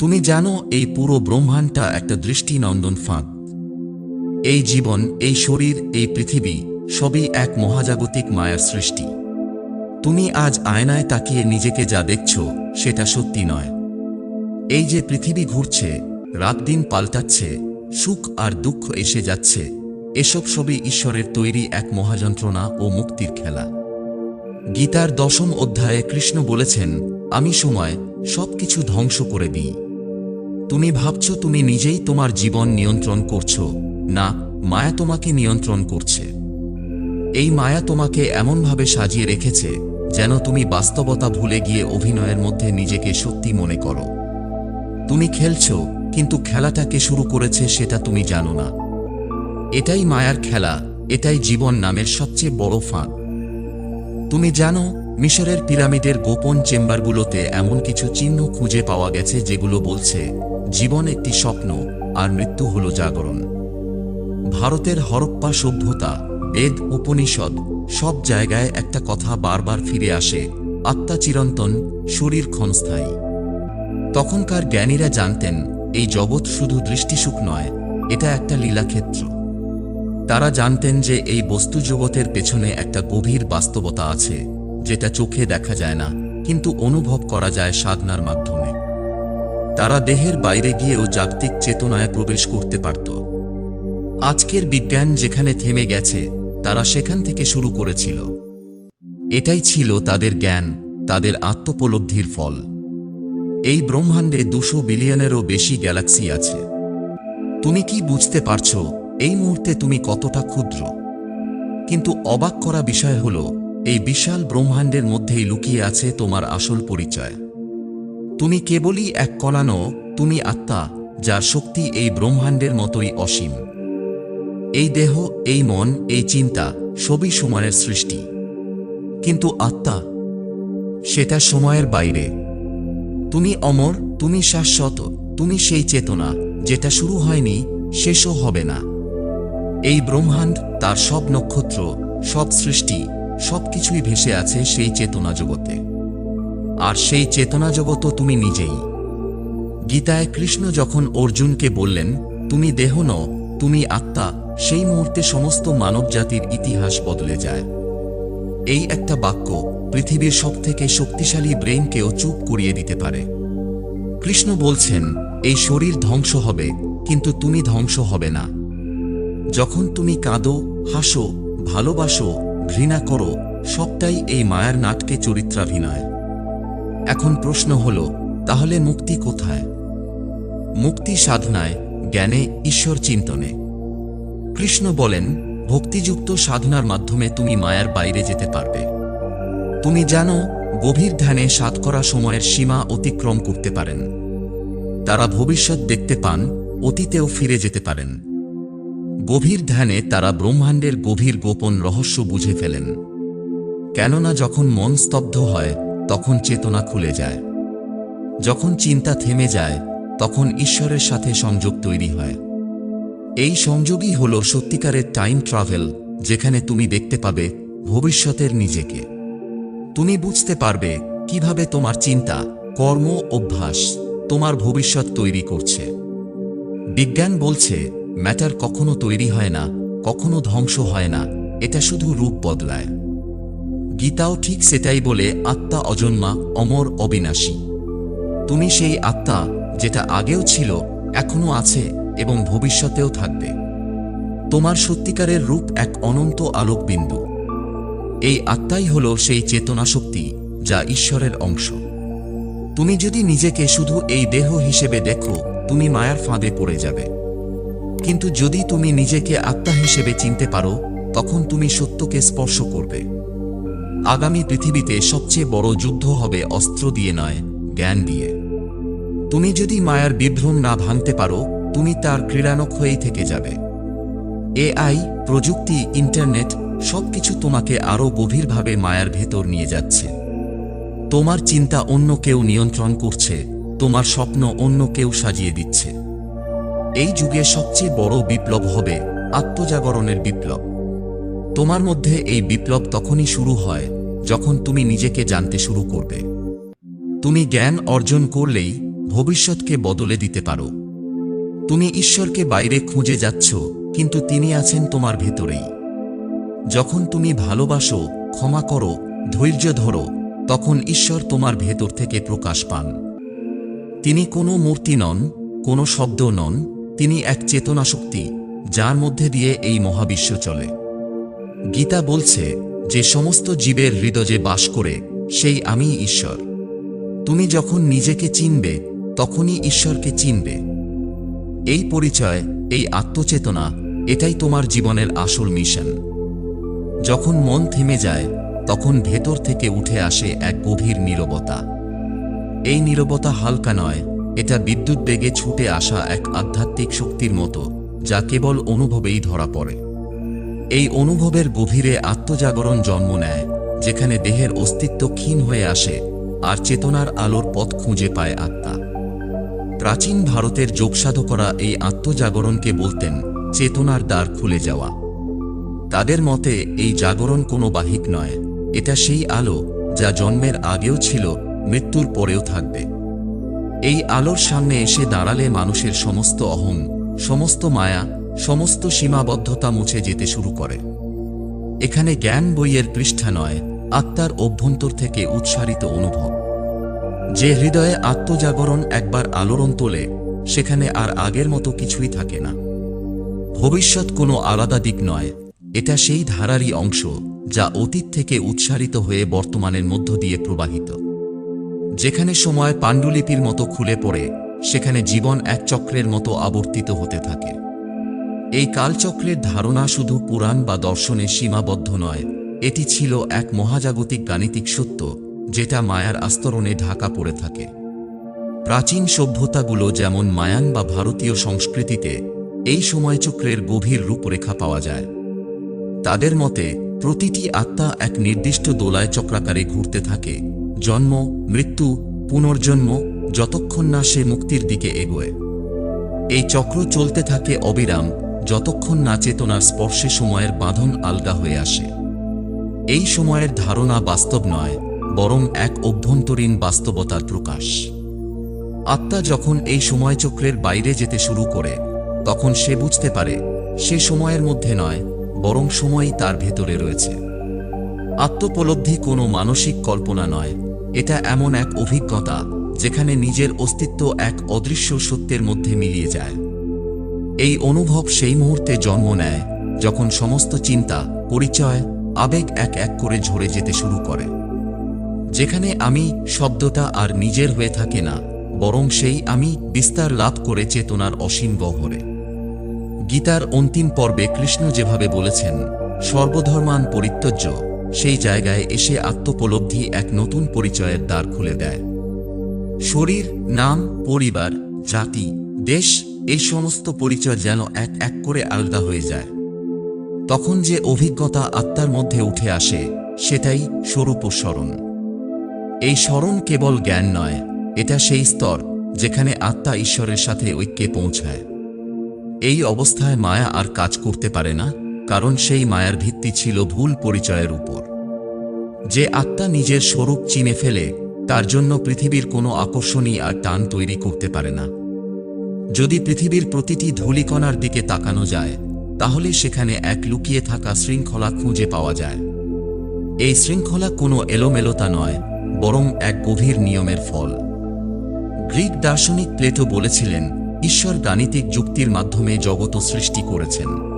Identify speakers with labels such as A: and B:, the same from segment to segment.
A: তুমি জানো এই পুরো ব্রহ্মাণ্ডটা একটা দৃষ্টিনন্দন ফাঁদ। এই জীবন, এই শরীর, এই পৃথিবী সবই এক মহাজাগতিক মায়ার সৃষ্টি। তুমি আজ আয়নায় তাকিয়ে নিজেকে যা দেখছ সেটা সত্যি নয়। এই যে পৃথিবী ঘুরছে, রাত দিন পাল্টাচ্ছে, সুখ আর দুঃখ এসে যাচ্ছে, এসব সবই ঈশ্বরের তৈরি এক মহাযন্ত্রণা ও মুক্তির খেলা। গীতার দশম অধ্যায়ে কৃষ্ণ বলেছেন, আমি সময় সবকিছু ধ্বংস করে দিই। তুমি ভাবছ তুমি নিজেই তোমার জীবন নিয়ন্ত্রণ করছ। না, মায়া তোমাকে নিয়ন্ত্রণ করছে। এই মায়া তোমাকে এমনভাবে সাজিয়ে রেখেছে যেন তুমি বাস্তবতা ভুলে গিয়ে অভিনয়ের মধ্যে নিজেকে সত্যি মনে করো। তুমি খেলছো, কিন্তু খেলাটাকে শুরু করেছে সেটা তুমি জানো না। এটাই মায়ার খেলা, এটাই জীবন নামের সবচেয়ে বড় ফাঁদ। তুমি জানো মিশরের পিরামিডের গোপন চেম্বারগুলোতে এমন কিছু চিহ্ন খুঁজে পাওয়া গেছে যেগুলো বলছে, জীবন একটি স্বপ্ন, আর মৃত্যু হল জাগরণ। ভারতের হরপ্পা সভ্যতা, বেদ, উপনিষদ, সব জায়গায় একটা কথা বারবার ফিরে আসে, আত্মা চিরন্তন, শরীর ক্ষণস্থায়ী। তখনকার জ্ঞানীরা জানতেন, এই জগৎ শুধু দৃষ্টিসুখ নয়, এটা একটা লীলাক্ষেত্র। তারা জানতেন যে এই বস্তু জগতের পেছনে একটা গভীর বাস্তবতা আছে। যেটা চোখে দেখা যায় না, কিন্তু অনুভব করা যায় সাধনার মাধ্যমে। তারা দেহের বাইরে গিয়েও জাগতিক চেতনায় প্রবেশ করতে পারত। আজকের বিজ্ঞান যেখানে থেমে গেছে, তারা সেখান থেকে শুরু করেছিল। এটাই ছিল তাদের জ্ঞান, তাদের আত্মপলব্ধির ফল। এই ব্রহ্মাণ্ডে দুশো বিলিয়নেরও বেশি গ্যালাক্সি আছে। তুমি কি বুঝতে পারছ, এই মুহূর্তে তুমি কতটা ক্ষুদ্র? কিন্তু অবাক করা বিষয় হল এই বিশাল ব্রহ্মাণ্ডের মধ্যেই লুকিয়ে আছে তোমার আসল পরিচয়। তুমি কেবলই এক কলানো, তুমি আত্মা, যার শক্তি এই ব্রহ্মাণ্ডের মতোই অসীম। এই দেহ, এই মন, এই চিন্তা সবই সময়ের সৃষ্টি। কিন্তু আত্মা, সেটা সময়ের বাইরে। তুমি অমর, তুমি শাশ্বত, তুমি সেই চেতনা, যেটা শুরু হয়নি, শেষও হবে না। এই ব্রহ্মাণ্ড, তার সব নক্ষত্র, সব সৃষ্টি সবকিছুই ভেসে আছে সেই চেতনা জগতে। আর সেই চেতনা জগৎ তুমি নিজেই। গীতায় কৃষ্ণ যখন অর্জুনকে বললেন, তুমি দেহ ন তুমি আত্মা সেই মুহূর্তে সমস্ত মানবজাতির ইতিহাস বদলে যায়। এই একটা বাক্য পৃথিবীর সবথেকে শক্তিশালী ব্রেনকেও চুপ করিয়ে দিতে পারে। কৃষ্ণ বলছেন, এই শরীর ধ্বংস হবে, কিন্তু তুমি ধ্বংস হবে না। যখন তুমি কাঁদো, হাসো, ভালোবাসো ঘৃণা করো, সবটাই এই মায়ার নাটকে চরিত্রাভিনয়। এখন প্রশ্ন হল, তাহলে মুক্তি কোথায়? মুক্তি সাধনায়, জ্ঞানে, ঈশ্বর চিন্তনে। কৃষ্ণ বলেন, ভক্তিযুক্ত সাধনার মাধ্যমে তুমি মায়ার বাইরে যেতে পারবে। তুমি জানো, গভীর ধ্যানে সাত করা সময়ের সীমা অতিক্রম করতে পারেন। তারা ভবিষ্যৎ দেখতে পান, অতীতেও ফিরে যেতে পারেন। গভীর ধ্যানে তারা ব্রহ্মাণ্ডের গভীর গোপন রহস্য বুঝে ফেলেন। কেননা যখন মন স্তব্ধ হয়, তখন চেতনা খুলে যায়। যখন চিন্তা থেমে যায়, তখন ঈশ্বরের সাথে সংযোগ তৈরি হয়। এই সংযোগই হল সত্যিকারের টাইম ট্রাভেল, যেখানে তুমি দেখতে পাবে ভবিষ্যতের নিজেকে। তুমি বুঝতে পারবে কীভাবে তোমার চিন্তা, কর্ম, অভ্যাস, তোমার ভবিষ্যৎ তৈরি করছে। বিজ্ঞান বলছে ম্যাটার কখনো তৈরি হয় না, কখনো ধ্বংস হয় না, এটা শুধু রূপ বদলায়। গীতাও ঠিক সেটাই বলে, আত্মা অজন্মা, অমর অবিনাশী। তুমি সেই আত্মা, যেটা আগেও ছিল এখনও আছে এবং ভবিষ্যতেও থাকবে। তোমার সত্যিকারের রূপ এক অনন্ত আলোকবিন্দু। এই আত্মাই হল সেই চেতনা শক্তি, যা ঈশ্বরের অংশ। তুমি যদি নিজেকে শুধু এই দেহ হিসেবে দেখো, তুমি মায়ার ফাঁদে পড়ে যাবে। কিন্তু যদি তুমি নিজেকে আত্মা হিসেবে চিনতে পারো, তখন তুমি সত্যকে স্পর্শ করবে। আগামী পৃথিবীতে সবচেয়ে বড় যুদ্ধ হবে অস্ত্র দিয়ে নয়, জ্ঞান দিয়ে। তুমি যদি মায়ার বিভ্রম না ভাঙতে পারো, তুমি তার ক্রীড়ানক হয়েই থেকে যাবে। এআই, প্রযুক্তি, ইন্টারনেট, সবকিছু তোমাকে আরও গভীরভাবে মায়ার ভেতর নিয়ে যাচ্ছে। তোমার চিন্তা অন্য কেউ নিয়ন্ত্রণ করছে, তোমার স্বপ্ন অন্য কেউ সাজিয়ে দিচ্ছে। এই যুগে সবচেয়ে বড় বিপ্লব হবে আত্মজাগরণের বিপ্লব। তোমার মধ্যে এই বিপ্লব তখনই শুরু হয় যখন তুমি নিজেকে জানতে শুরু করবে। তুমি জ্ঞান অর্জন করলেই ভবিষ্যৎকে বদলে দিতে পারো। তুমি ঈশ্বরকে বাইরে খুঁজে যাচ্ছ, কিন্তু তিনি আছেন তোমার ভেতরেই। যখন তুমি ভালোবাসো, ক্ষমা করো, ধৈর্য ধরো, তখন ঈশ্বর তোমার ভেতর থেকে প্রকাশ পান। তিনি কোনো মূর্তি নন, কোনো শব্দ নন তিনি এক চেতনা শক্তি, যার মধ্যে দিয়ে এই মহাবিশ্ব চলে। গীতা বলছে যে সমস্ত জীবের হৃদয়ে বাস করে, সেই আমি ঈশ্বর। তুমি যখন নিজেকে চিনবে, তখনই ঈশ্বরকে চিনবে। এই পরিচয়, এই আত্মচেতনা, এটাই তোমার জীবনের আসল মিশন। যখন মন থেমে যায়, তখন ভেতর থেকে উঠে আসে এক গভীর নীরবতা। এই নীরবতা হালকা নয় এটা বিদ্যুৎ বেগে ছুটে আসা এক আধ্যাত্মিক শক্তির মতো, যা কেবল অনুভবেই ধরা পড়ে। এই অনুভবের গভীরে আত্মজাগরণ জন্ম নেয়, যেখানে দেহের অস্তিত্ব ক্ষীণ হয়ে আসে আর চেতনার আলোর পথ খুঁজে পায় আত্মা। প্রাচীন ভারতের যোগসাধকরা এই আত্মজাগরণকে বলতেন, চেতনার দ্বার খুলে যাওয়া। তাদের মতে, এই জাগরণ কোনো বাহিক নয়, এটা সেই আলো, যা জন্মের আগেও ছিল, মৃত্যুর পরেও থাকবে। এই আলোর সামনে এসে দাঁড়ালে মানুষের সমস্ত অহং সমস্ত মায়া, সমস্ত সীমাবদ্ধতা মুছে যেতে শুরু করে। এখানে জ্ঞান বইয়ের পৃষ্ঠা নয়, আত্মার অভ্যন্তর থেকে উৎসারিত অনুভব। যে হৃদয়ে আত্মজাগরণ একবার আলোড়ন তোলে, সেখানে আর আগের মতো কিছুই থাকে না। ভবিষ্যৎ কোনো আলাদা দিক নয়, এটা সেই ধারারই অংশ যা অতীত থেকে উৎসারিত হয়ে বর্তমানের মধ্য দিয়ে প্রবাহিত। যেখানে সময় পাণ্ডুলিপির মতো খুলে পড়ে, সেখানে জীবন এক চক্রের মতো আবর্তিত হতে থাকে। এই কালচক্রের ধারণা শুধু পুরাণ বা দর্শনে সীমাবদ্ধ নয়, এটি ছিল এক মহাজাগতিক গাণিতিক সত্য, যেটা মায়ার আস্তরণে ঢাকা পড়ে থাকে। প্রাচীন সভ্যতাগুলো যেমন মায়ান বা ভারতীয় সংস্কৃতিতে, এই সময়চক্রের গভীর রূপরেখা পাওয়া যায়। তাদের মতে, প্রতিটি আত্মা এক নির্দিষ্ট দোলায় চক্রাকারে ঘুরতে থাকে জন্ম, মৃত্যু, পুনর্জন্ম, যতক্ষণ না সে মুক্তির দিকে এগোয়। এই চক্র চলতে থাকে অবিরাম, যতক্ষণ না চেতনার স্পর্শে সময়ের বাঁধন আলগা হয়ে আসে। এই সময়ের ধারণা বাস্তব নয়, বরং এক অভ্যন্তরীণ বাস্তবতার প্রকাশ। আত্মা যখন এই সময়চক্রের বাইরে যেতে শুরু করে, তখন সে বুঝতে পারে, সে সময়ের মধ্যে নয়, বরং সময়ই তার ভেতরে রয়েছে। আত্মোপলব্ধি কোনো মানসিক কল্পনা নয় এটা এমন এক অভিজ্ঞতা যেখানে নিজের অস্তিত্ব এক অদৃশ্য সত্যের মধ্যে মিলিয়ে যায়। এই অনুভব সেই মুহূর্তে জন্ম নেয় যখন সমস্ত চিন্তা, পরিচয়, আবেগ এক এক করে ঝরে যেতে শুরু করে। যেখানে আমি শব্দটা আর নিজের হয়ে থাকে না, বরং সেই আমি বিস্তার লাভ করে চেতনার অসীম গহ্বরে গীতার অন্তিম পর্বে কৃষ্ণ যেভাবে বলেছেন, সর্বধর্মান পরিত্যজ্য। সেই জায়গায় এসে আত্মোপলব্ধি এক নতুন পরিচয়ের দ্বার খুলে দেয়। শরীর, নাম, পরিবার, জাতি, দেশ, এই সমস্ত পরিচয় যেন এক এক করে আলাদা হয়ে যায়। তখন যে অভিজ্ঞতা আত্মার মধ্যে উঠে আসে, সেটাই স্বরূপ স্মরণ। এই স্মরণ কেবল জ্ঞান নয়, এটা সেই স্তর যেখানে আত্মা ঈশ্বরের সাথে ঐক্যে পৌঁছায়। এই অবস্থায় মায়া আর কাজ করতে পারে না। কারণ সেই মায়ার ভিত্তি ছিল ভুল পরিচয়ের উপর। যে আত্মা নিজের স্বরূপ চিনে ফেলে, তার জন্য পৃথিবীর কোনো আকর্ষণই আর টান তৈরি করতে পারে না। যদি পৃথিবীর প্রতিটি ধূলিকণার দিকে তাকানো যায়, তাহলে সেখানে এক লুকিয়ে থাকা শৃঙ্খলা খুঁজে পাওয়া যায়। এই শৃঙ্খলা কোনো এলোমেলোতা নয়, বরং এক গভীর নিয়মের ফল। গ্রিক দার্শনিক প্লেটো বলেছিলেন, ঈশ্বর গাণিতিক যুক্তির মাধ্যমে জগত সৃষ্টি করেছেন।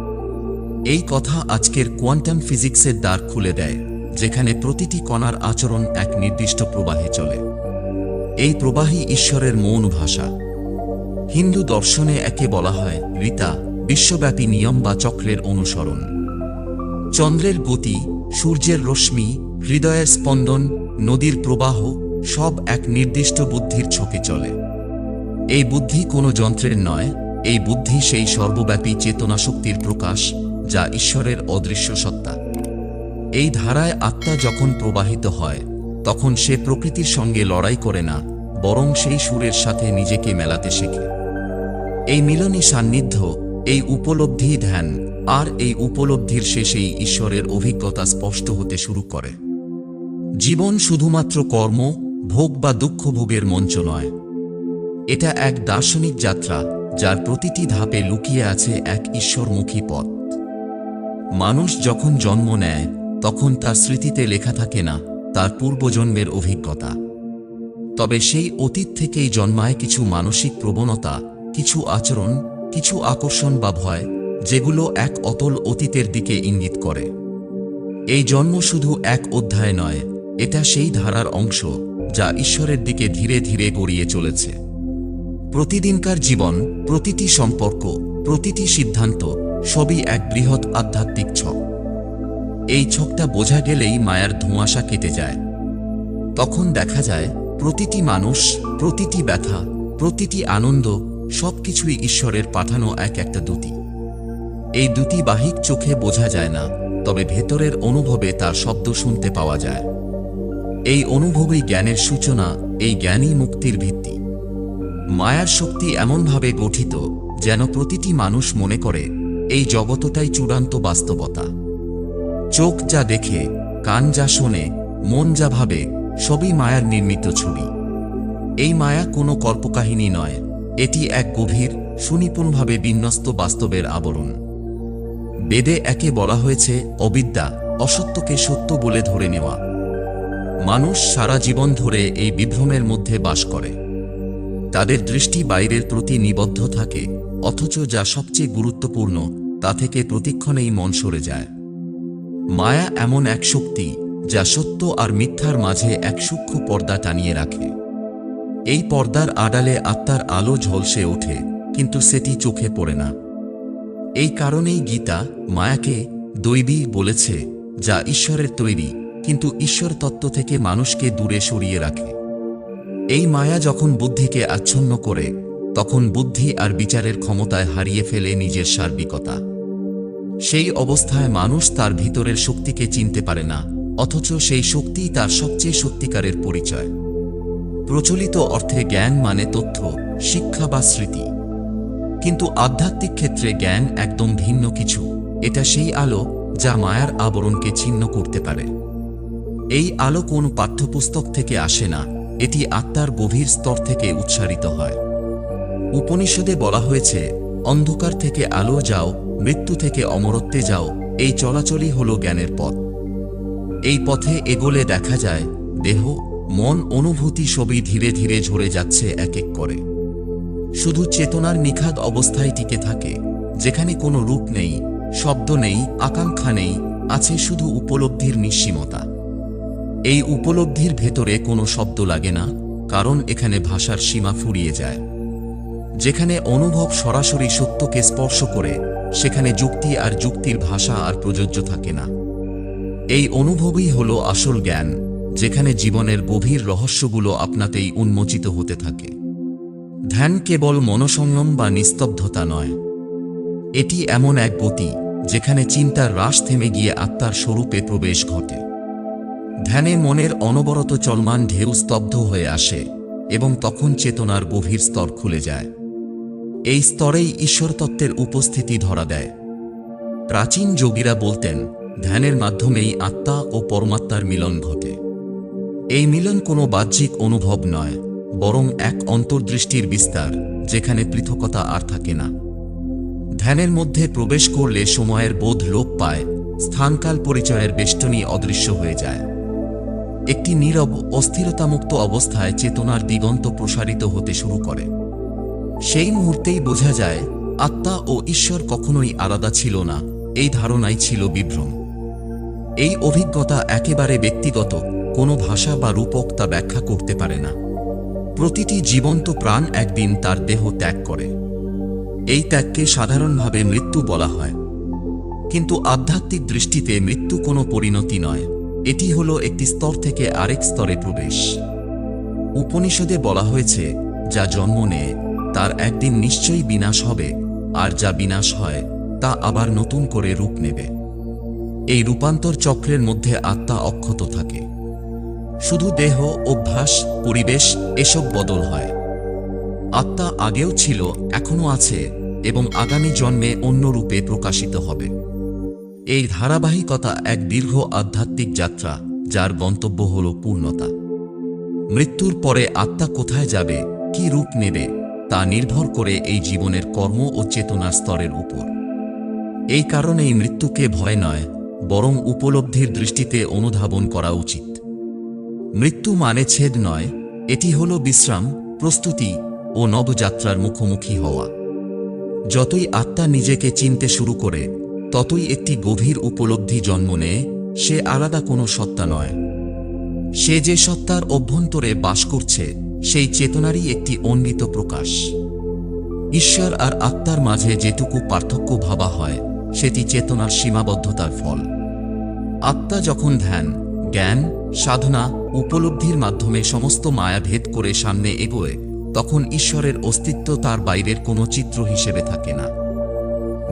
A: এই কথা আজকের কোয়ান্টাম ফিজিক্সের দ্বার খুলে দেয়, যেখানে প্রতিটি কণার আচরণ এক নির্দিষ্ট প্রবাহে চলে। এই প্রবাহী ঈশ্বরের মৌন ভাষা। হিন্দু দর্শনে একে বলা হয় রীতা, বিশ্বব্যাপী নিয়ম বা চক্রের অনুসরণ। চন্দ্রের গতি, সূর্যের রশ্মি, হৃদয়ের স্পন্দন, নদীর প্রবাহ, সব এক নির্দিষ্ট বুদ্ধির ছকে চলে। এই বুদ্ধি কোনো যন্ত্রের নয়, এই বুদ্ধি সেই সর্বব্যাপী চেতনা শক্তির প্রকাশ যা ঈশ্বরের অদৃশ্য সত্তা। এই ধারায় আত্মা যখন প্রবাহিত হয়, তখন সে প্রকৃতির সঙ্গে লড়াই করে না, বরং সেই সুরের সাথে নিজেকে মেলাতে শেখে। এই মিলনী সান্নিধ্য, এই উপলব্ধি ধ্যান, আর এই উপলব্ধির শেষেই ঈশ্বরের অভিজ্ঞতা স্পষ্ট হতে শুরু করে। জীবন শুধুমাত্র কর্ম, ভোগ বা দুঃখ ভোগের মঞ্চ নয়। এটা এক দার্শনিক যাত্রা, যার প্রতিটি ধাপে লুকিয়ে আছে এক ঈশ্বরমুখী পথ। মানুষ যখন জন্ম নেয়, তখন তার স্মৃতিতে লেখা থাকে না, তার পূর্বজন্মের অভিজ্ঞতা। তবে সেই অতীত থেকেই জন্মায় কিছু মানসিক প্রবণতা, কিছু আচরণ, কিছু আকর্ষণ বা ভয়, যেগুলো এক অতল অতীতের দিকে ইঙ্গিত করে। এই জন্ম শুধু এক অধ্যায় নয়, এটা সেই ধারার অংশ, যা ঈশ্বরের দিকে ধীরে ধীরে গড়িয়ে চলেছে। প্রতিদিনকার জীবন, প্রতিটি সম্পর্ক, প্রতিটি সিদ্ধান্ত সবই এক বৃহৎ আধ্যাত্মিক ছক। এই ছকটা বোঝা গেলেই মায়ার ধোঁয়াশা কেটে যায়। তখন দেখা যায়, প্রতিটি মানুষ, প্রতিটি ব্যথা, প্রতিটি আনন্দ, সবকিছুই ঈশ্বরের পাঠানো এক একটা দুটি। এই দুটি বাহিক চোখে বোঝা যায় না, তবে ভেতরের অনুভবে তার শব্দ শুনতে পাওয়া যায়। এই অনুভবই জ্ঞানের সূচনা, এই জ্ঞানই মুক্তির ভিত্তি। মায়ার শক্তি এমনভাবে গঠিত, যেন প্রতিটি মানুষ মনে করে এই জগতটাই চূড়ান্ত বাস্তবতা। চোখ যা দেখে, কান যা শোনে, মন যা ভাবে, সবই মায়ার নির্মিত ছবি। এই মায়া কোনো কল্পকাহিনী নয়, এটি এক গভীর, সুনিপুণভাবে বিন্যস্ত বাস্তবের আবরণ। বেদে একে বলা হয়েছে অবিদ্যা, অসত্যকে সত্য বলে ধরে নেওয়া। মানুষ সারা জীবন ধরে এই বিভ্রমের মধ্যে বাস করে। তাদের দৃষ্টি বাইরের প্রতি নিবদ্ধ থাকে অথচ যা সবচেয়ে গুরুত্বপূর্ণ, তা থেকে প্রতিক্ষণেই মন সরে যায়। মায়া এমন এক শক্তি, যা সত্য আর মিথ্যার মাঝে এক সূক্ষ্ম পর্দা টানিয়ে রাখে। এই পর্দার আড়ালে আত্মার আলো ঝলসে ওঠে, কিন্তু সেটি চোখে পড়ে না। এই কারণেই গীতা মায়াকে দৈবী বলেছে, যা ঈশ্বরের তৈরি, কিন্তু ঈশ্বর তত্ত্ব থেকে মানুষকে দূরে সরিয়ে রাখে। এই মায়া যখন বুদ্ধিকে আচ্ছন্ন করে তখন বুদ্ধি আর বিচারের ক্ষমতায় হারিয়ে ফেলে নিজের সার্বিকতা। সেই অবস্থায় মানুষ তার ভিতরের শক্তিকে চিনতে পারে না, অথচ সেই শক্তিই তার সবচেয়ে সত্যিকারের পরিচয়। প্রচলিত অর্থে জ্ঞান মানে তথ্য, শিক্ষা বা স্মৃতি। কিন্তু আধ্যাত্মিক ক্ষেত্রে জ্ঞান একদম ভিন্ন কিছু, এটা সেই আলো যা মায়ার আবরণকে ছিন্ন করতে পারে। এই আলো কোন পাঠ্যপুস্তক থেকে আসে না, এটি আত্মার গভীর স্তর থেকে উচ্চারিত হয়। উপনিষদে বলা হয়েছে, অন্ধকার থেকে আলো যাও, মৃত্যু থেকে অমরত্বে যাও, এই চলাচলই হল জ্ঞানের পথ। এই পথে এগোলে দেখা যায়, দেহ, মন, অনুভূতি সবই ধীরে ধীরে ঝরে যাচ্ছে এক এক করে। শুধু চেতনার নিখাদ অবস্থায় টিকে থাকে, যেখানে কোনো রূপ নেই, শব্দ নেই, আকাঙ্ক্ষা নেই, আছে শুধু উপলব্ধির নিঃসীমতা। এই উপলব্ধির ভেতরে কোনো শব্দ লাগে না, কারণ এখানে ভাষার সীমা ফুরিয়ে যায়। যেখানে অনুভব সরাসরি সত্যকে স্পর্শ করে, সেখানে যুক্তি আর যুক্তির ভাষা আর প্রযোজ্য থাকে না। এই অনুভবই হল আসল জ্ঞান, যেখানে জীবনের গভীর রহস্যগুলো আপনাতেই উন্মোচিত হতে থাকে। ধ্যান কেবল মনসংযম বা নিস্তব্ধতা নয়। এটি এমন এক গতি, যেখানে চিন্তার হ্রাস থেমে গিয়ে আত্মার স্বরূপে প্রবেশ ঘটে। ধ্যানে মনের অনবরত চলমান ঢেউ স্তব্ধ হয়ে আসে, এবং তখন চেতনার গভীর স্তর খুলে যায়। এই স্তরেই ঈশ্বরতত্ত্বের উপস্থিতি ধরা দেয়। প্রাচীন যোগীরা বলতেন, ধ্যানের মাধ্যমেই আত্মা ও পরমাত্মার মিলন ঘটে। এই মিলন কোনো বাহ্যিক অনুভব নয়, বরং এক অন্তর্দৃষ্টির বিস্তার, যেখানে পৃথকতা আর থাকে না। ধ্যানের মধ্যে প্রবেশ করলে সময়ের বোধ লোপ পায়, স্থানকাল পরিচয়ের বেষ্টনী অদৃশ্য হয়ে যায়। একটি নীরব, অস্থিরতামুক্ত অবস্থায় চেতনার দিগন্ত প্রসারিত হতে শুরু করে। সেই মুহূর্তেই বোঝা যায়, আত্মা ও ঈশ্বর কখনোই আলাদা ছিল না, এই ধারণাই ছিল বিভ্রম। এই অভিজ্ঞতা একেবারে ব্যক্তিগত, কোনো ভাষা বা রূপক তা ব্যাখ্যা করতে পারে না। প্রতিটি জীবন্ত প্রাণ একদিন তার দেহ ত্যাগ করে। এই ত্যাগকে সাধারণভাবে মৃত্যু বলা হয়। কিন্তু আধ্যাত্মিক দৃষ্টিতে মৃত্যু কোনো পরিণতি নয়, এটি হল একটি স্তর থেকে আরেক স্তরে প্রবেশ। উপনিষদে বলা হয়েছে, যা জন্ম নেয় তার একদিন নিশ্চয়ই বিনাশ হবে, আর যা বিনাশ হয়, তা আবার নতুন করে রূপ নেবে। এই রূপান্তর চক্রের মধ্যে আত্মা অক্ষত থাকে। শুধু দেহ, অভ্যাস, পরিবেশ, এসব বদল হয়। আত্মা আগেও ছিল, এখনও আছে, এবং আগামী জন্মে অন্য রূপে প্রকাশিত হবে। এই ধারাবাহিকতা এক দীর্ঘ আধ্যাত্মিক যাত্রা, যার গন্তব্য হল পূর্ণতা। মৃত্যুর পরে আত্মা কোথায় যাবে, কি রূপ নেবে তা নির্ভর করে এই জীবনের কর্ম ও চেতনার স্তরের উপর। এই কারণেই মৃত্যুকে ভয় নয়, বরং উপলব্ধির দৃষ্টিতে অনুধাবন করা উচিত। মৃত্যু মানে ছেদ নয়, এটি হল বিশ্রাম, প্রস্তুতি ও নবযাত্রার মুখোমুখি হওয়া। যতই আত্মা নিজেকে চিনতে শুরু করে, ততই একটি গভীর উপলব্ধি জন্ম নেয়, সে আলাদা কোনো সত্তা নয়। সে যে সত্তার অভ্যন্তরে বাস করছে, সেই চেতনারই একটি অন্বিত প্রকাশ। ঈশ্বর আর আত্মার মাঝে যেটুকু পার্থক্য ভাবা হয়, সেটি চেতনার সীমাবদ্ধতার ফল। আত্মা যখন ধ্যান, জ্ঞান, সাধনা, উপলব্ধির মাধ্যমে সমস্ত মায়া ভেদ করে সামনে এগোয়, তখন ঈশ্বরের অস্তিত্ব তার বাইরের কোনো চিত্র হিসেবে থাকে না।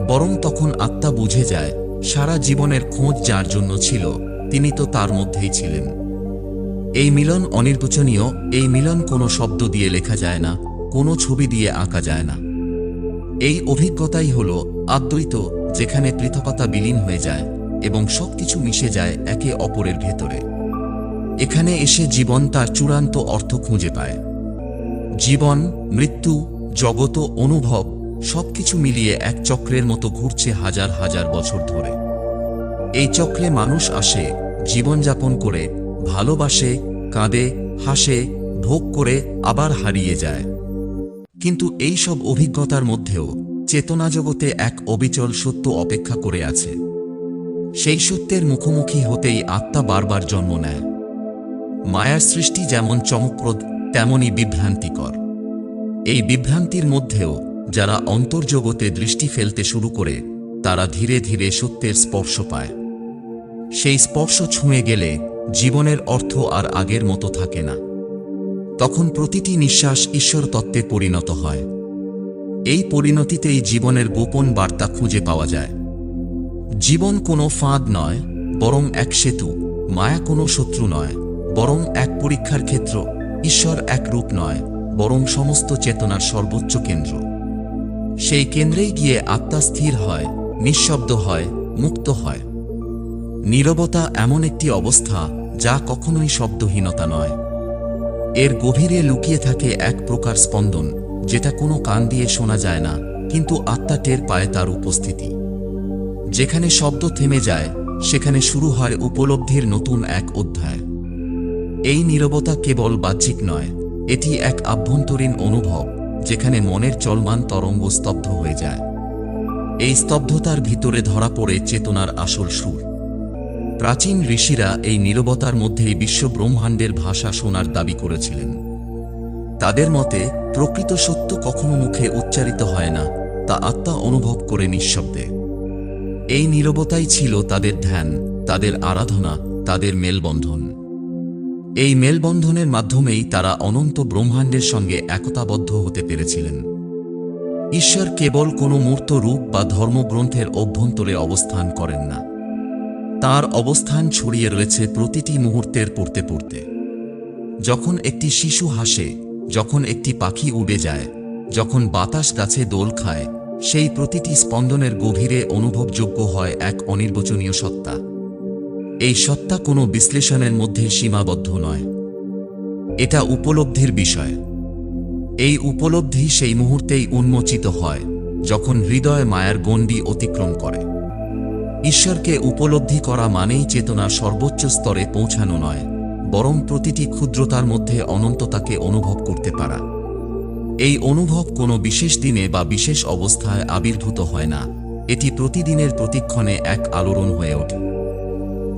A: বরং তখন আত্মা বুঝে যায়, সারা জীবনের খোঁজ যার জন্য ছিল, তিনি তো তার মধ্যেই ছিলেন। এই মিলন অনির্বচনীয়, এই মিলন কোনো শব্দ দিয়ে লেখা যায় না, কোনো ছবি দিয়ে আঁকা যায় না। এই অভিজ্ঞতাই হল আদ্বৈত, যেখানে পৃথকতা বিলীন হয়ে যায় এবং সবকিছু মিশে যায় একে অপরের ভেতরে। এখানে এসে জীবন তার চূড়ান্ত অর্থ খুঁজে পায়। জীবন, মৃত্যু জগত অনুভব সবকিছু মিলিয়ে এক চক্রের মতো ঘুরছে হাজার হাজার বছর ধরে। এই চক্রে মানুষ আসে, জীবনযাপন করে ভালোবাসে, কাঁদে, হাসে, ভোগ করে আবার হারিয়ে যায়। কিন্তু এই সব অভিজ্ঞতার মধ্যেও চেতনা জগতে এক অবিচল সত্য অপেক্ষা করে আছে। সেই সত্যের মুখোমুখি হতেই আত্মা বারবার জন্ম নেয়। মায়ার সৃষ্টি যেমন চমকপ্রদ তেমনই বিভ্রান্তিকর। এই বিভ্রান্তির মধ্যেও যারা অন্তর্জগতে দৃষ্টি ফেলতে শুরু করে, তারা ধীরে ধীরে সত্যের স্পর্শ পায়। সেই স্পর্শ ছুঁয়ে গেলে জীবনের অর্থ আর আগের মতো থাকে না। তখন প্রতিটি নিঃশ্বাস ঈশ্বর তত্ত্বে পরিণত হয়। এই পরিণতিতেই জীবনের গোপন বার্তা খুঁজে পাওয়া যায়। জীবন কোনো ফাঁদ নয়, বরং এক সেতু, মায়া কোনো শত্রু নয়, বরং এক পরীক্ষার ক্ষেত্র, ঈশ্বর এক রূপ নয়, বরং সমস্ত চেতনার সর্বোচ্চ কেন্দ্র। সেই কেন্দ্রেই গিয়ে আত্মা স্থির হয়, নিঃশব্দ হয়, মুক্ত হয়। নীরবতা এমন একটি অবস্থা যা কখনোই শব্দহীনতা নয়। এর গভীরে লুকিয়ে থাকে এক প্রকার স্পন্দন, যেটা কোনো কান দিয়ে শোনা যায় না, কিন্তু আত্মা টের পায় তার উপস্থিতি। যেখানে শব্দ থেমে যায়, সেখানে শুরু হয় উপলব্ধির নতুন এক অধ্যায়। এই নীরবতা কেবল বাহ্যিক নয়, এটি এক আভ্যন্তরীণ অনুভব, যেখানে মনের চলমান তরঙ্গ স্তব্ধ হয়ে যায়। এই স্তব্ধতার ভিতরে ধরা পড়ে চেতনার আসল সুর। প্রাচীন ঋষিরা এই নীরবতার মধ্যেই বিশ্ব ব্রহ্মাণ্ডের ভাষা শোনার দাবি করেছিলেন। তাদের মতে, প্রকৃত সত্য কখনো মুখে উচ্চারিত হয় না, তা আত্মা অনুভব করে নিঃশব্দে। এই নীরবতাই ছিল তাদের ধ্যান, তাদের আরাধনা, তাদের মেলবন্ধন। এই মেলবন্ধনের মাধ্যমেই তারা অনন্ত ব্রহ্মাণ্ডের সঙ্গে একতাবদ্ধ হতে পেরেছিলেন। ঈশ্বর কেবল কোনো মূর্ত রূপ বা ধর্মগ্রন্থের অভ্যন্তরে অবস্থান করেন না। তার অবস্থান ছড়িয়ে রয়েছে প্রতিটি মুহূর্তের পড়তে পড়তে। যখন একটি শিশু হাসে, যখন একটি পাখি উড়ে যায়, যখন বাতাস গাছে দোল খায়, সেই প্রতিটি স্পন্দনের গভীরে অনুভবযোগ্য হয় এক অনির্বচনীয় সত্তা। এই সত্তা কোনো বিশ্লেষণের মধ্যে সীমাবদ্ধ নয়। এটা উপলব্ধির বিষয়। এই উপলব্ধি সেই মুহূর্তেই উন্মোচিত হয়, যখন হৃদয় মায়ার গণ্ডি অতিক্রম করে। ঈশ্বরকে উপলব্ধি করা মানেই চেতনার সর্বোচ্চ স্তরে পৌঁছানো নয়, বরং প্রতিটি ক্ষুদ্রতার মধ্যে অনন্ততাকে অনুভব করতে পারা। এই অনুভব কোনো বিশেষ দিনে বা বিশেষ অবস্থায় আবির্ভূত হয় না, এটি প্রতিদিনের প্রতিক্ষণে এক আলোড়ন হয়ে ওঠে।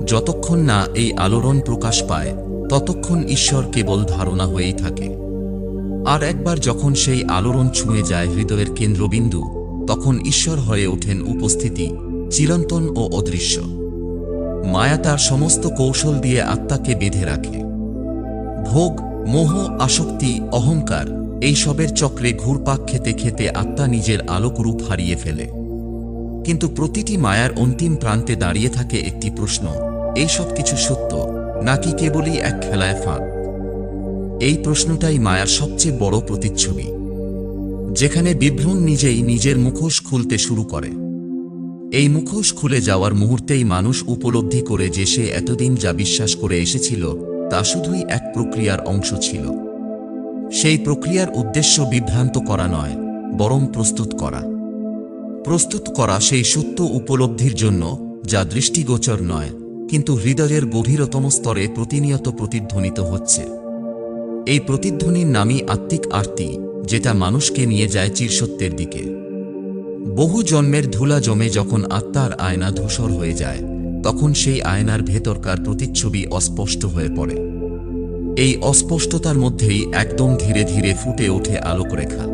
A: যতক্ষণ না এই আলোড়ন প্রকাশ পায়, ততক্ষণ ঈশ্বর কেবল ধারণা হয়েই থাকে। আর একবার যখন সেই আলোড়ন ছুঁয়ে যায় হৃদয়ের কেন্দ্রবিন্দু, তখন ঈশ্বর হয়ে ওঠেন উপস্থিতি চিরন্তন ও অদৃশ্য। মায়া তার সমস্ত কৌশল দিয়ে আত্মাকে বেঁধে রাখে। ভোগ, মোহ, আসক্তি, অহংকার এই সবের চক্রে ঘুরপাক খেতে খেতে আত্মা নিজের আলোক রূপ হারিয়ে ফেলে। কিন্তু প্রতিটি মায়ার অন্তিম প্রান্তে দাঁড়িয়ে থাকে একটি প্রশ্ন এই সব কিছু সত্য, নাকি কেবলই এক খেলায় ফাঁক? এই প্রশ্নটাই মায়ার সবচেয়ে বড় প্রতিচ্ছবি, যেখানে বিভ্রম নিজেই নিজের মুখোশ খুলতে শুরু করে। এই মুখোশ খুলে যাওয়ার মুহূর্তেই মানুষ উপলব্ধি করে যে সে এতদিন যা বিশ্বাস করে এসেছিল, তা শুধুই এক প্রক্রিয়ার অংশ ছিল। সেই প্রক্রিয়ার উদ্দেশ্য বিভ্রান্ত করা নয়, বরং প্রস্তুত করা। প্রস্তুত করা সেই সত্য উপলব্ধির জন্য, যা দৃষ্টিগোচর নয়, কিন্তু হৃদয়ের গভীরতম স্তরে প্রতিনিয়ত প্রতিধ্বনিত হচ্ছে। এই প্রতিধ্বনির নামই আত্মিক আরতি, যেটা মানুষকে নিয়ে যায় চিরসত্যের দিকে। বহু জন্মের ধুলা জমে যখন আত্মার আয়না ধূসর হয়ে যায়, তখন সেই আয়নার ভেতরকার প্রতিচ্ছবি অস্পষ্ট হয়ে পড়ে। এই অস্পষ্টতার মধ্যেই একদম ধীরে ধীরে ফুটে ওঠে আলোকরেখা।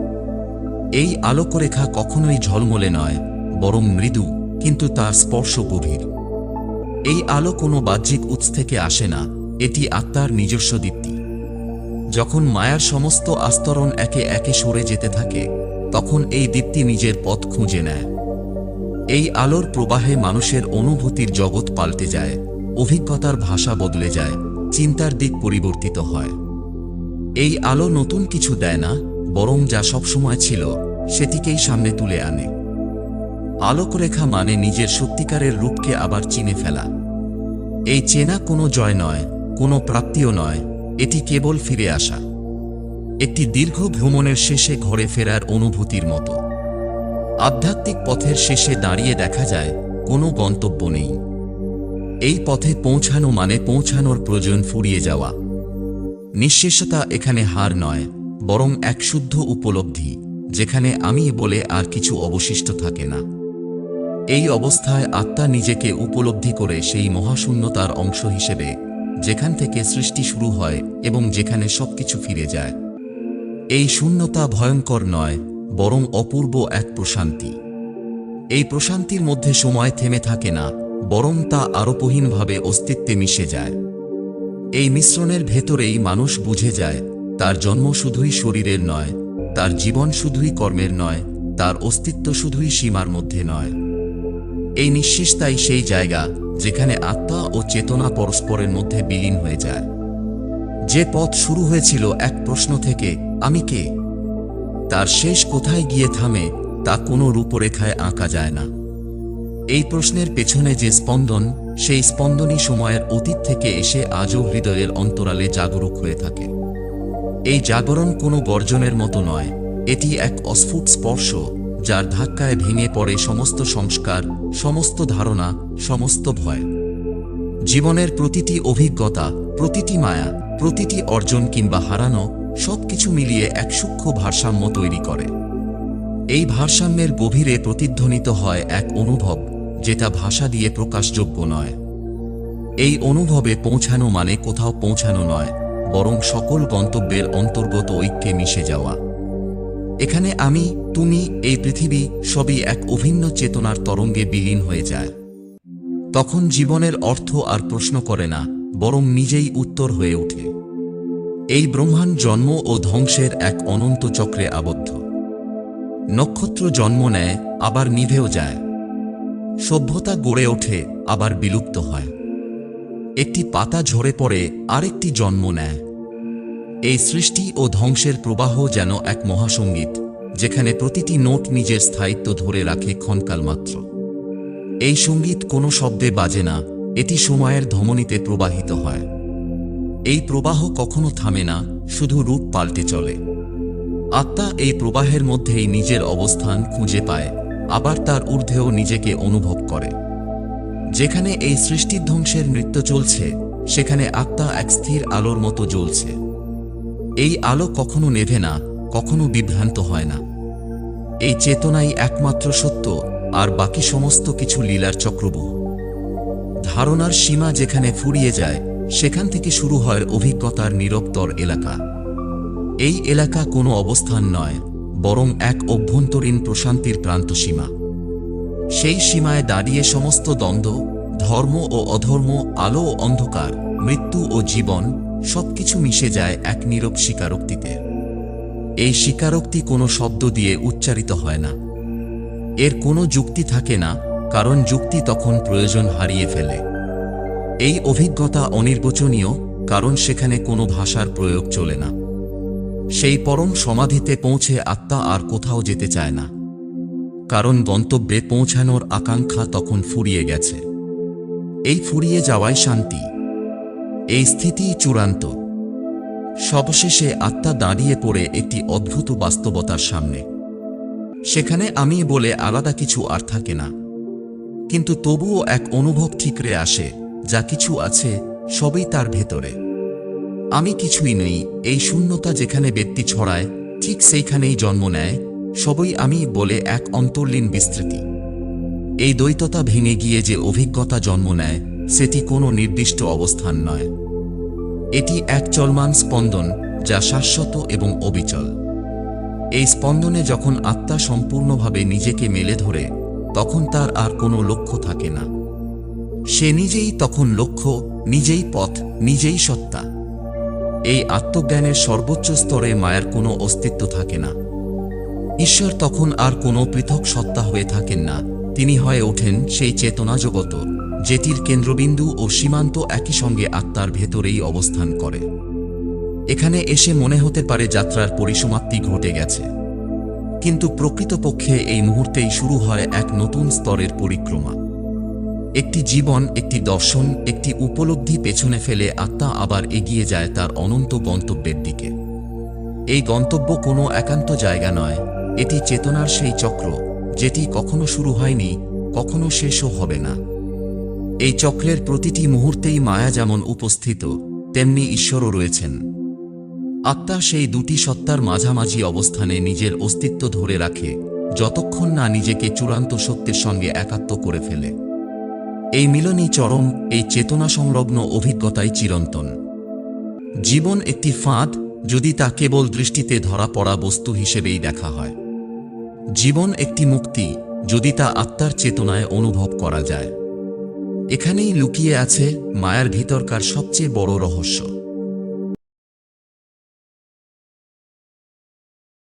A: এই আলোকরেখা কখনোই ঝলমলে নয়, বরং মৃদু, কিন্তু তার স্পর্শ গভীর। এই আলো কোনো বাহ্যিক উৎস থেকে আসে না, এটি আত্মার নিজস্ব দীপ্তি। যখন মায়ার সমস্ত আস্তরণ একে একে সরে যেতে থাকে তখন এই দীপ্তি নিজের পথ খুঁজে নেয়। এই আলোর প্রবাহে মানুষের অনুভূতির জগৎ পাল্টে যায়, অভিজ্ঞতার ভাষা বদলে যায়, চিন্তার দিক পরিবর্তিত হয়। এই আলো নতুন কিছু দেয় না, বরং যা সবসময় ছিল, সেটিকেই সামনে তুলে আনে। আলোকরেখা মানে নিজের সত্যিকারের রূপকে আবার চিনে ফেলা। এই চেনা কোনো জয় নয়, কোনো প্রাপ্তিও নয়, এটি কেবল ফিরে আসা। একটি দীর্ঘ ভ্রমণের শেষে ঘরে ফেরার অনুভূতির মতো। আধ্যাত্মিক পথের শেষে দাঁড়িয়ে দেখা যায়, কোনো গন্তব্য নেই। এই পথে পৌঁছানো মানে পৌঁছানোর প্রয়োজন ফুরিয়ে যাওয়া। নিঃশেষতা এখানে হার নয়, বরং এক শুদ্ধ উপলব্ধি, যেখানে আমি বলে আর কিছু অবশিষ্ট থাকে না। এই অবস্থায় আত্মা নিজেকে উপলব্ধি করে সেই মহাশূন্যতার অংশ হিসেবে, যেখান থেকে সৃষ্টি শুরু হয় এবং যেখানে সবকিছু ফিরে যায়। এই শূন্যতা ভয়ঙ্কর নয়, বরং অপূর্ব এক প্রশান্তি। এই প্রশান্তির মধ্যে সময় থেমে থাকে না, বরং তা আরোপহীনভাবে অস্তিত্বে মিশে যায়। এই মিশ্রণের ভেতরেই মানুষ বুঝে যায়, তার জন্ম শুধুই শরীরের নয়, তার জীবন শুধুই কর্মের নয়, তার অস্তিত্ব শুধুই সীমার মধ্যে নয়। এই নিঃশেষতাই সেই জায়গা, যেখানে আত্মা ও চেতনা পরস্পরের মধ্যে বিলীন হয়ে যায়। যে পথ শুরু হয়েছিল এক প্রশ্ন থেকে আমি কে? তার শেষ কোথায় গিয়ে থামে, তা কোনো রূপরেখায় আঁকা যায় না। এই প্রশ্নের পেছনে যে স্পন্দন, সেই স্পন্দনই সময়ের অতীত থেকে এসে আজও হৃদয়ের অন্তরালে জাগরুক হয়ে থাকে। এই জাগরণ কোনো গর্জনের মতো নয়, এটি এক অস্ফুট স্পর্শ, যার ধাক্কায় ভেঙে পড়ে সমস্ত সংস্কার, সমস্ত ধারণা, সমস্ত ভয়। জীবনের প্রতিটি অভিজ্ঞতা, প্রতিটি মায়া, প্রতিটি অর্জন কিংবা হারানো সবকিছু মিলিয়ে এক সূক্ষ্ম ভারসাম্য তৈরি করে। এই ভারসাম্যের গভীরে প্রতিধ্বনিত হয় এক অনুভব, যেটা ভাষা দিয়ে প্রকাশযোগ্য নয়। এই অনুভবে পৌঁছানো মানে কোথাও পৌঁছানো নয়, বরং সকল গন্তব্যের অন্তর্গত ঐক্যে মিশে যাওয়া। এখানে আমি, তুমি, এই পৃথিবী সবই এক অভিন্ন চেতনার তরঙ্গে বিলীন হয়ে যায়। তখন জীবনের অর্থ আর প্রশ্ন করে না, বরং নিজেই উত্তর হয়ে ওঠে। এই ব্রহ্মাণ্ড জন্ম ও ধ্বংসের এক অনন্ত চক্রে আবদ্ধ। নক্ষত্র জন্ম নেয়, আবার নিভেও যায়। সভ্যতা গড়ে ওঠে, আবার বিলুপ্ত হয়। একটি পাতা ঝরে পড়ে, আরেকটি জন্ম নেয়। এই সৃষ্টি ও ধ্বংসের প্রবাহ যেন এক মহাসঙ্গীত যেখানে প্রতিটি নোট নিজের স্থায়িত্ব ধরে রাখে ক্ষণকাল মাত্র। এই সংগীত কোনো শব্দে বাজে না, এটি সময়ের ধমনীতে প্রবাহিত হয়। এই প্রবাহ কখনো থামে না, শুধু রূপ পাল্টে চলে। আত্মা এই প্রবাহের মধ্যেই নিজের অবস্থান খুঁজে পায়, আবার তার ঊর্ধ্বেও নিজেকে অনুভব করে। যেখানে এই সৃষ্টির ধ্বংসের নৃত্য চলছে, সেখানে আত্মা এক স্থির আলোর মতো জ্বলছে। এই আলো কখনো নেভে না, কখনো বিভ্রান্ত হয় না। এই চেতনাই একমাত্র সত্য, আর বাকি সমস্ত কিছু লীলার চক্রবহ। ধারণার সীমা যেখানে ফুরিয়ে যায় সেখান থেকে শুরু হয় অভিজ্ঞতার নিরক্তর এলাকা। এই এলাকা কোনো অবস্থান নয়, বরং এক অভ্যন্তরীণ প্রশান্তির প্রান্তসীমা। সেই সীমায় দাঁড়িয়ে সমস্ত দ্বন্দ্ব, ধর্ম ও অধর্ম, আলো ও অন্ধকার, মৃত্যু ও জীবন সবকিছু মিশে যায় এক নীরব স্বীকারোক্তিতে। এই স্বীকারোক্তি কোনো শব্দ দিয়ে উচ্চারিত হয় না। এর কোনো যুক্তি থাকে না, কারণ যুক্তি তখন প্রয়োজন হারিয়ে ফেলে। এই অভিজ্ঞতা অনির্বচনীয়, কারণ সেখানে কোনো ভাষার প্রয়োগ চলে না। সেই পরম সমাধিতে পৌঁছে আত্মা আর কোথাও যেতে চায় না। কারণ গন্তব্যে পৌঁছানোর আকাঙ্ক্ষা তখন ফুরিয়ে গেছে। এই ফুরিয়ে যাওয়াই শান্তি। এই স্থিতি চূড়ান্ত। সবশেষে আত্মা দাঁড়িয়ে পড়ে একটি অদ্ভুত বাস্তবতার সামনে। সেখানে আমি বলে আলাদা কিছু আর থাকে না। কিন্তু তবুও এক অনুভব ঠিকরে আসে। যা কিছু আছে, সবই তার ভেতরে। আমি কিছুই নেই, এই শূন্যতা যেখানে ব্যক্তি ছড়ায়, ঠিক সেইখানেই জন্ম নেয়, সবই আমি বলে এক অন্তর্লীন বিস্তৃতি। এই দ্বৈততা ভেঙে গিয়ে যে অভিজ্ঞতা জন্ম নেয়, সেটি কোনো নির্দিষ্ট অবস্থান নয়। এটি এক চলমান স্পন্দন, যা শাশ্বত এবং অবিচল। এই স্পন্দনে যখন আত্মা সম্পূর্ণভাবে নিজেকে মেলে ধরে, তখন তার আর কোনো লক্ষ্য থাকে না। সে নিজেই তখন লক্ষ্য, নিজেই পথ, নিজেই সত্তা। এই আত্মজ্ঞানের সর্বোচ্চ স্তরে মায়ের কোনো অস্তিত্ব থাকে না। ঈশ্বর তখন আর কোনো পৃথক সত্তা হয়ে থাকেন না। তিনি হয়ে ওঠেন সেই চেতনা জগত, যেটির কেন্দ্রবিন্দু ও সীমান্ত একই সঙ্গে আত্মার ভেতরেই অবস্থান করে। এখানে এসে মনে হতে পারে যাত্রার পরিসমাপ্তি ঘটে গেছে। কিন্তু প্রকৃতপক্ষে এই মুহূর্তেই শুরু হয় এক নতুন স্তরের পরিক্রমা। একটি জীবন, একটি দর্শন, একটি উপলব্ধি পেছনে ফেলে আত্মা আবার এগিয়ে যায় তার অনন্ত গন্তব্যের দিকে। এই গন্তব্য কোনো একান্ত জায়গা নয়, এটি চেতনার সেই চক্র, যেটি কখনো শুরু হয়নি, কখনো শেষও হবে না। এই চক্রের প্রতিটি মুহূর্তেই মায়া যেমন উপস্থিত, তেমনি ঈশ্বরও রয়েছেন। আত্মা সেই দুটি সত্তার মাঝামাঝি অবস্থানে নিজের অস্তিত্ব ধরে রাখে, যতক্ষণ না নিজেকে চূড়ান্ত সত্যের সঙ্গে একাত্ম করে ফেলে। এই মিলনই চরম, এই চেতনা সংলগ্ন অভিজ্ঞতাই চিরন্তন। জীবন একটি ফাঁদ, যদি তা কেবল দৃষ্টিতে ধরা পড়া বস্তু হিসেবেই দেখা হয়। জীবন একটি মুক্তি, যদি তা আত্মার চেতনায় অনুভব করা যায়। এখানেই লুকিয়ে আছে মায়ার ভিতরকার সবচেয়ে বড় রহস্য।